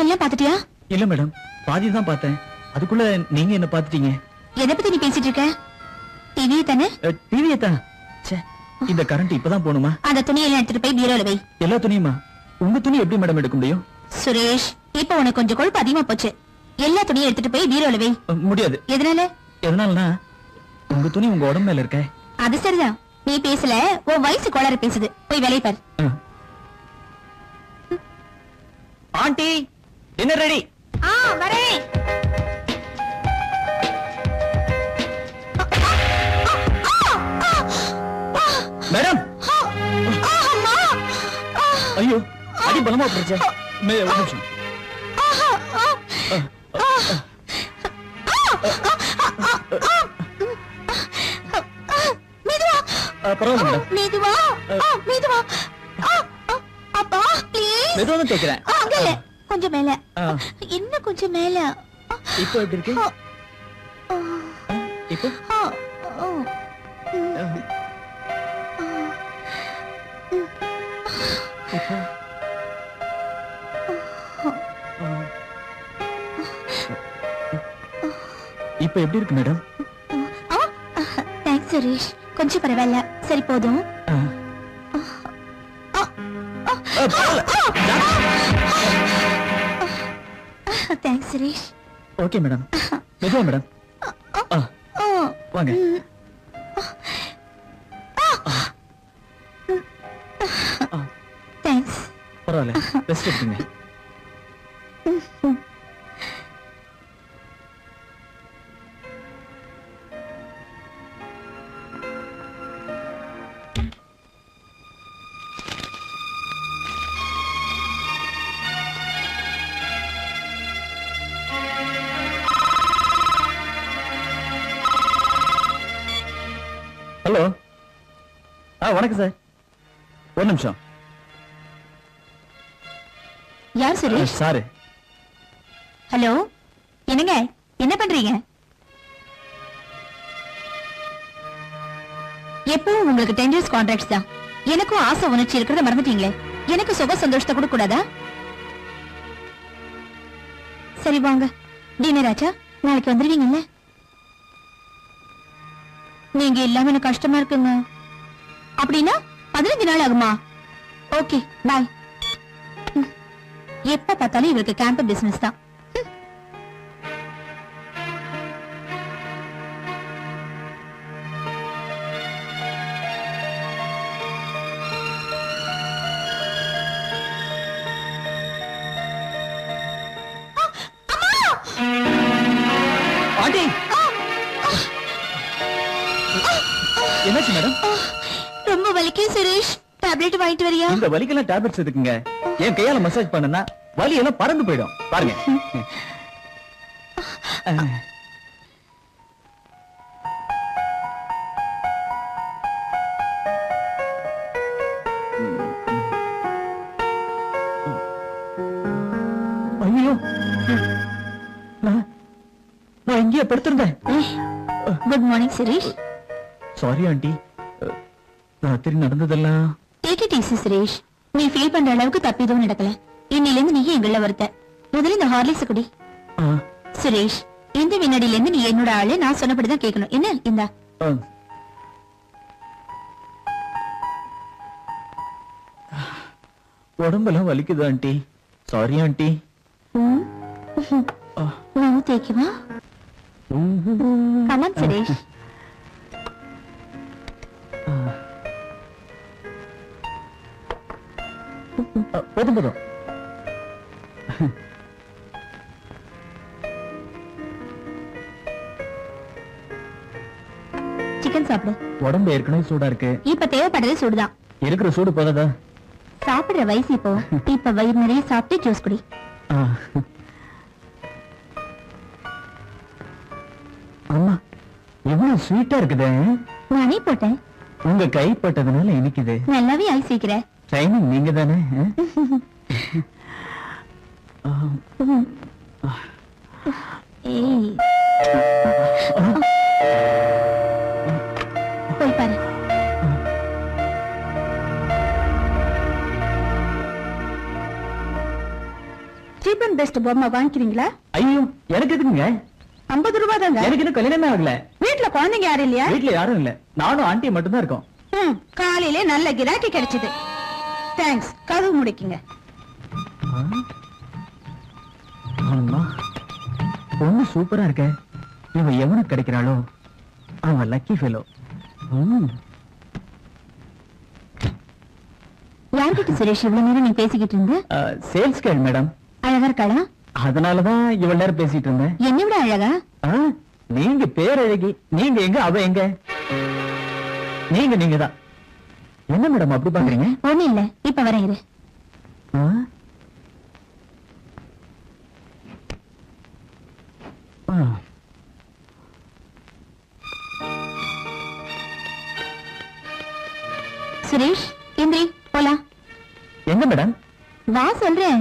எல்லாம் பாத்துட்டியா இல்ல மேடம் பாதி தான் பார்த்தேன். அதுக்குள்ள நீங்க என்ன பாத்துட்டீங்க எதை பத்தி நீ பேசிட்டு இருக்க? டிவி தானே? டிவியை தான். இந்த கரண்ட் இப்பதான் போகணுமா அந்த துணியெல்லாம் எடுத்துட்டு போய் பீரோல வை. எல்லா துணியுமா? உங்க துணி எப்படி மேடம் எடுக்க முடியும்? சுரேஷ் இப்ப உனக்கு கொஞ்சம் கொழுப்பு அதிகமா போச்சு. எல்லா துணியும் எடுத்துட்டு போய் பீரோல வை. முடியாது. எதனால? எதனாலனா உங்க துணி உங்க உடம்பு மேல இருக்க. அது சரிதான். நீ பேசல உன் வயசு கோளாறு பேசுது. போய் வேலையை பாரு. ஆண்டி டின்னர் ரெடி ஆ வரேன். மேடம். ஐயோ அடி பலமா போச்சு மே ஒரு நிமிஷம். மெதுவா. மெதுவா. அப்பா ப்ளீஸ் மெதுவா தான் இல்ல கொஞ்சம் மேல. இன்னும் கொஞ்சம் மேல? இப்போ எப்படி இருக்கு? இப்போ? இப்போ? எப்படி இருக்கு மேடம்? தேங்க்ஸ் சுரேஷ். கொஞ்சம் பரவாயில்ல. சரி போதும். சுரேஷ். Okay madam. மெதுவா மேடம். வாங்க. தேங்க்ஸ் பரவாயில்ல. ரெஸ்ட் எடுத்துங்க. வணக்கம் சார். ஒரு நிமிஷம். யார் சுரேஷ் சாரு. ஹலோ என்னங்க என்ன பண்றீங்க? எப்பவும் உங்களுக்கு டென் இயர்ஸ் கான்ட்ராக்ட்ஸ் தான். எனக்கும் ஆசை உணர்ச்சி இருக்கிறத மறந்துட்டீங்களே. எனக்கு சுக சந்தோஷத்தை கொடுக்க கூடாதா சரி வாங்க. டின்னர் ஆச்சா? நாளைக்கு வந்துருவீங்கல்ல? நீங்க இல்லாம எனக்கு கஷ்டமா இருக்குங்க. அப்படின்னா பதினஞ்சு நாள் ஆகுமா? ஓகே பாய் எப்ப பார்த்தாலும் இவருக்கு கேம்ப் பிசினஸ் தான். என்னாச்சு மேடம்? ரொம்ப வலிக்கே சுரேஷ். டேப்லெட் வாங்கிட்டு வரியா? இந்த வலிக்கெல்லாம் டேப்லெட்ஸ் எதுக்குங்க? என் கையால மசாஜ் பண்ணனா வலி எல்லாம் பறந்து போயிடும். பாருங்க. ஐயோ. நான் இங்கேயே படுத்திருந்தேன். Good morning Suresh. Sorry aunty ராத்திரி நடந்ததெல்லாம் டேக் இட் ஈஸி சுரேஷ் நீ ஃபீல் பண்ற அளவுக்கு தப்பு எதுவும் நடக்கல. இன்னில இருந்து நீ எங்கள வருத்த. முதல்ல இந்த ஹார்லிக்ஸ் குடி. சுரேஷ் இந்த வினாடில இருந்து நீ என்னோட ஆளு நான் சொன்னபடிதான் கேட்கணும். என்ன இந்தா. உடம்பெல்லாம் வலிக்குது aunty. Sorry aunty. தேய்க்குமா? Come on Suresh போதும் போதும். சிக்கன் சாப்பிடு. உடம்பு ஏற்கனவே சூடா இருக்கு. இப்ப தேவைப்படுறது சூடுதான். இருக்கிற சூடு போதாதா? சாப்பிடுற வயசு இப்போ. இப்ப வயிறு நிறைய சாப்பிட்டு ஜூஸ் குடி. அம்மா எவ்வளவு ஸ்வீட்டா இருக்குதே? நானே போட்டேன். உங்க கை பட்டதுனால இனிக்குது. நல்லாவே ஐஸ் வைக்கிற ட்ரைனிங் நீங்க தானே ஏய். போய் பாரு. பெஸ்ட் பொம்மை வாங்கிக்கிறீங்களா? ஐயோ எனக்கு எதுக்குங்க? ஐம்பது ரூபாய் தாங்க. எனக்கு இன்னும் கல்யாணமே ஆகல. வீட்டுல குழந்தைங்க யாரும் இல்லையா? வீட்ல யாரும் இல்ல. நானும் ஆண்டி மட்டும் தான் இருக்கோம் காலையிலே நல்ல கிராக்கி கிடைச்சது. தேங்க்ஸ் கதவு முடிக்குங்க. பொண்ணு சூப்பரா இருக்க. இவன் எவனுக்கு கிடைக்கிறாளோ? அவன் லக்கி ஃபெலோ யார்கிட்ட சுரேஷ் இவ்வளவு நேரம் நீ பேசிக்கிட்டு இருந்த? சேல்ஸ் கேள் மேடம் அழகா இருக்காளா? அதனாலதான் இவ்வளவு நேரம் பேசிட்டு இருந்தேன். என்னை விட அழகா? நீங்க பேரழகி. நீங்க எங்க? அவ எங்க? நீங்க நீங்க தான் என்ன மேடம் அப்படி பாக்குறீங்க? ஒண்ணு இல்ல இப்ப வரேன் இரு. சுரேஷ் இந்திரி போலாம். எங்க மேடம் வா சொல்றேன்.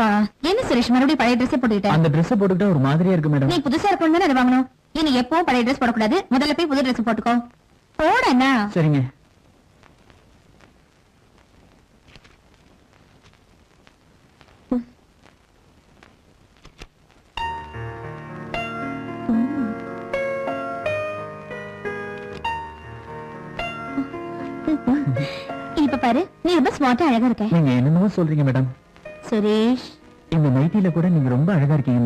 அப்பா என்ன சுரேஷ் மறுபடியும் பழைய ட்ரெஸ் போட்டுக்கிட்ட? அந்த Dress போட்டுக்கிட்டா ஒரு மாதிரியா இருக்கு மேடம் நீ புதுசா இருக்கணும் தானே வாங்கணும். இனி எப்பவும் பழைய ட்ரெஸ் போடக்கூடாது. முதல்ல போய் புது ட்ரெஸ் போட்டுக்கோ. போடண்ணா. சரிங்க. இப்ப பாரு நீ ரொம்ப ஸ்மார்ட்டா அழகா இருக்க. நீங்க என்னென்னவோ சொல்றீங்க மேடம் சுரேஷ் இந்த நைட்டில கூட நீங்க ரொம்ப அழகா இருக்கீங்க